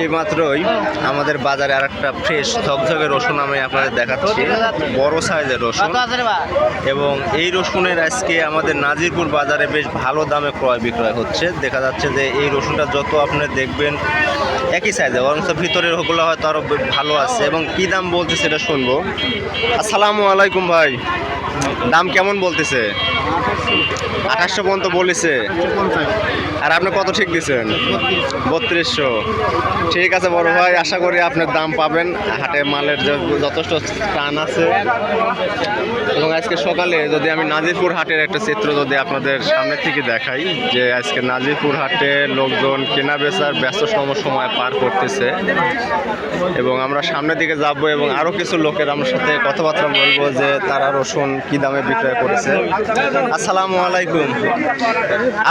এই মাত্রই আমাদের বাজারে আর একটা ফ্রেশ ঝকঝকে রসুন আমি আপনাদের দেখাচ্ছি। বড় সাইজের রসুন। এবং এই রসুনের আজকে আমাদের নাজিরপুর বাজারে বেশ ভালো দামে ক্রয় বিক্রয় হচ্ছে। দেখা যাচ্ছে যে এই রসুনটা যত আপনি দেখবেন একই সাইজে অথচ ভিতরের ওগুলো হয়তো আরও ভালো আছে। এবং কী দাম বলছে সেটা শুনব। আসসালামু আলাইকুম ভাই। দাম কেমন বলতেছে? আঠাশশো পর্যন্ত বলেছে। আর আপনি কত ঠিক দিচ্ছেন বত্রিশশো। ঠিক আছে বড় ভাই, আশা করি আপনার দাম পাবেন। হাটে মালের যথেষ্ট টান আছে। এবং আজকে সকালে যদি আমি নাজিরপুর হাটের একটা চিত্র যদি আপনাদের সামনে থেকে দেখাই, যে আজকে নাজিরপুর হাটে লোকজন কেনা বেচার ব্যস্ত সম সময় পার করতেছে। এবং আমরা সামনের দিকে যাব এবং আরও কিছু লোকের আমার সাথে কথাবার্তা বলব যে তারা রসুন কি দামে বিক্রয় করেছে? আসসালামু আলাইকুম।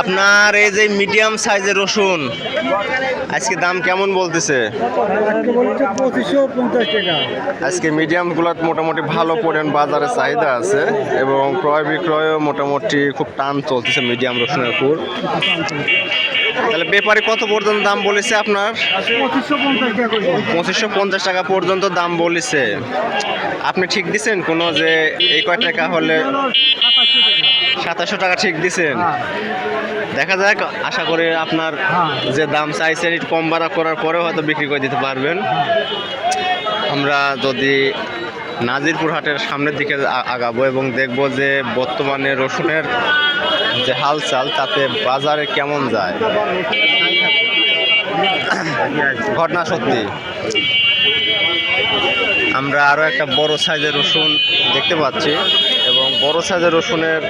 আপনার এই যে মিডিয়াম সাইজের রসুন, আজকে দাম কেমন বলতেছে? আজকে মিডিয়ামগুলো মোটামুটি ভালো পরিমাণ বাজারে চাহিদা আছে এবং ক্রয় বিক্রয়ও মোটামুটি খুব টান চলতেছে মিডিয়াম রসুনের উপর। তাহলে ব্যাপারে কত পর্যন্ত দাম বলেছে আপনার? পঁচিশশো পঞ্চাশ টাকা পর্যন্ত দাম বলেছে। আপনি ঠিক দিছেন কোনো যে এই কয় টাকা হলে সাতাশশো টাকা ঠিক দিছেন? দেখা যাক, আশা করি আপনার যে দাম চাইছেন একটু কম বাড়া করার পরেও হয়তো বিক্রি করে দিতে পারবেন। আমরা যদি নাজিরপুর হাটের সামনের দিকে আগাবো এবং দেখব যে বর্তমানে রসুনের যে হালচাল, তাতে বাজারে কেমন যায়? ঘটনা সত্যি। আমরা আরও একটা বড় সাইজের রসুন দেখতে পাচ্ছি এবং বড় সাইজের রসুনের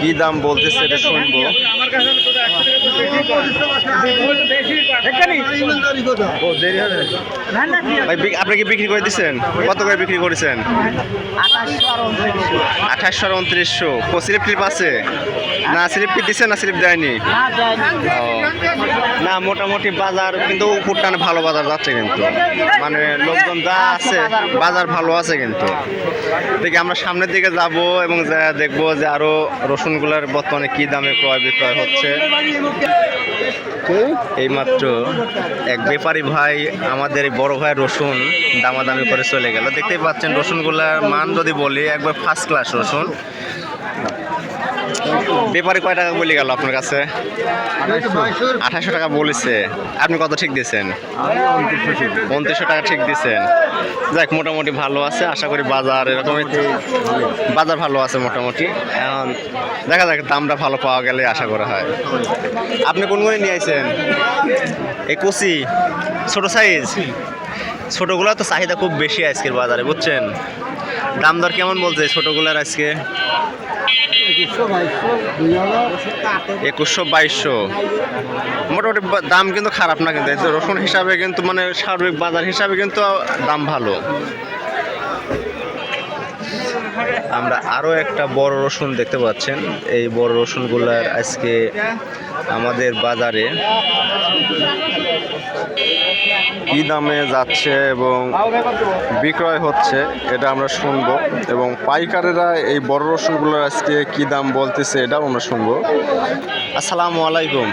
কী দাম বলতেছে এটা শুনব। আপনি কি বিক্রি করে দিচ্ছেন? কত করে বিক্রি করেছেন? আঠাশশো আর উনত্রিশশো। স্লিপ টিপ আছে? না স্লিপ কি দিচ্ছে না স্লিপ দেয়নি? ও, না মোটামুটি বাজার কিন্তু উপর টানে ভালো বাজার যাচ্ছে কিন্তু। মানে লোকজন যা আছে বাজার ভালো আছে কিন্তু। দেখি আমরা সামনের দিকে যাব এবং যা দেখব যে আরও রসুনগুলার বর্তমানে কি দামে ক্রয় বিক্রয় হচ্ছে। এইমাত্র এক ব্যাপারী ভাই, আমাদের বড় ভাই রসুন দামাদামি করে চলে গেল। দেখতেই পাচ্ছেন রসুনগুলার মান যদি বলি, একবার ফার্স্ট ক্লাস রসুন। ব্যাপারী কয় টাকা বলে গেল আপনার কাছে? আঠাশশো টাকা বলেছে। আপনি কত ঠিক দিয়েছেন? উনত্রিশশো টাকা ঠিক দিয়েছেন। যাক, মোটামুটি ভালো আছে। আশা করি বাজার এরকমই বাজার ভালো আছে মোটামুটি। এখন দেখা যাক, দামটা ভালো পাওয়া গেলে আশা করা হয়। আপনি কোন নিয়ে আইছেন? এই কচি। ছোট সাইজ ছোটোগুলো তো চাহিদা খুব বেশি আজকের বাজারে, বুঝছেন? দাম দর কেমন বলছে ছোটোগুলার আজকে একশো বাইশশো দুই হাজার একুশশো বাইশশো। মোটামুটি দাম কিন্তু খারাপ না কিন্তু রসুন হিসাবে কিন্তু মানে সার্বিক বাজার হিসাবে কিন্তু দাম ভালো। আমরা আরও একটা বড় রসুন দেখতে পাচ্ছেন। এই বড় রসুনগুলার আজকে আমাদের বাজারে কি দামে যাচ্ছে এবং বিক্রয় হচ্ছে, এটা আমরা শুনব। এবং পাইকারেরা এই বড় রসুনগুলোর আজকে কি দাম বলতেছে, এটাও আমরা শুনব। আসসালামু আলাইকুম।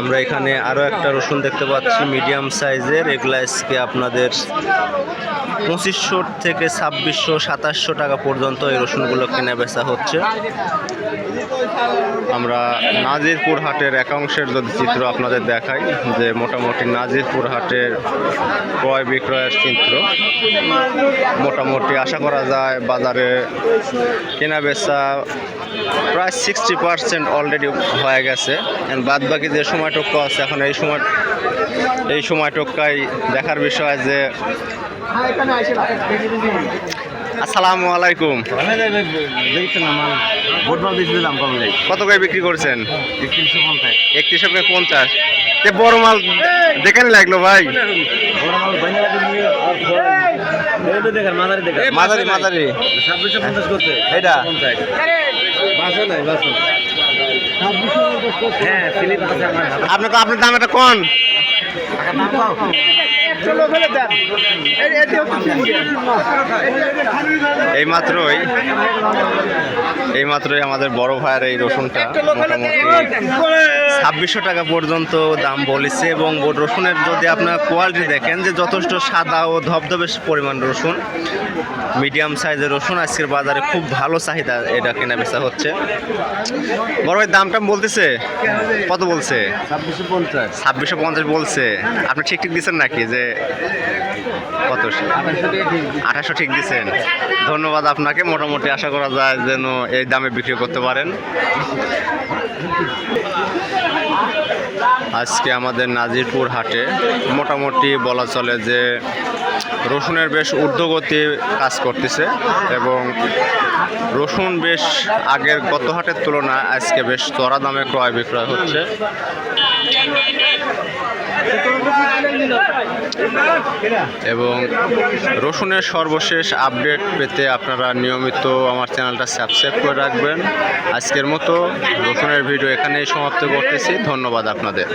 আমরা এখানে আরও একটা রসুন দেখতে পাচ্ছি মিডিয়াম সাইজের এগুলো আজকে আপনাদের পঁচিশশো থেকে ছাব্বিশশো, সাতাশশো টাকা পর্যন্ত এই রসুনগুলো কেনা বেচা হচ্ছে। আমরা নাজিরপুর হাটের একাংশের যদি চিত্র আপনাদের দেখাই, যে মোটামুটি নাজিরপুর হাটের ক্রয় বিক্রয়ের চিত্র। মোটামুটি আশা করা যায় বাজারে কেনা বেচা প্রায় সিক্সটি পার্সেন্ট অলরেডি হয়ে গেছে। বাদ বাকি যে সময়টুকু আছে। এখন এই সময় এই সময়টুকাই দেখার বিষয় যে আসসালামু আলাইকুম। কত করে বিক্রি করছেন? একত্রিশশো পঞ্চাশ। বড় মাল দেখেন লাগল ভাই। মাঝারি মাঝারি এটা আপনি তো আপনার দাম এটা কোন এই মাত্রই এই মাত্রই আমাদের বড় ভাইয়ের এই রসুনটা ছাব্বিশশো টাকা পর্যন্ত দাম বলেছে এবং রসুনের যদি আপনার কোয়ালিটি দেখেন যে যথেষ্ট সাদা ও ধবধবে পরিমাণ রসুন মিডিয়াম সাইজের রসুন আজকের বাজারে খুব ভালো চাহিদা এটা কেনা বেচা হচ্ছে। বড় ভাই দামটা বলতেছে? কত বলছে? ছাব্বিশশো পঞ্চাশ। বলছে। আপনি ঠিক ঠিক দিচ্ছেন নাকি যে কত? আঠাশশো ঠিক দিচ্ছেন ধন্যবাদ আপনাকে। মোটামুটি আশা করা যায় যেন এই দামে বিক্রি করতে পারেন। আজকে আমাদের নাজিরপুর হাটে মোটামুটি বলা চলে যে রসুনের বেশ ঊর্ধ্বগতি কাজ করতেছে এবং রসুন বেশ আগের গত হাটের তুলনায় আজকে বেশ চড়া দামে ক্রয় বিক্রয় হচ্ছে। এবং রসুনের সর্বশেষ আপডেট পেতে আপনারা নিয়মিত আমার চ্যানেলটা সাবস্ক্রাইব করে রাখবেন। আজকের মতো রসুনের ভিডিও এখানেই সমাপ্ত করতেছি। ধন্যবাদ আপনাদের।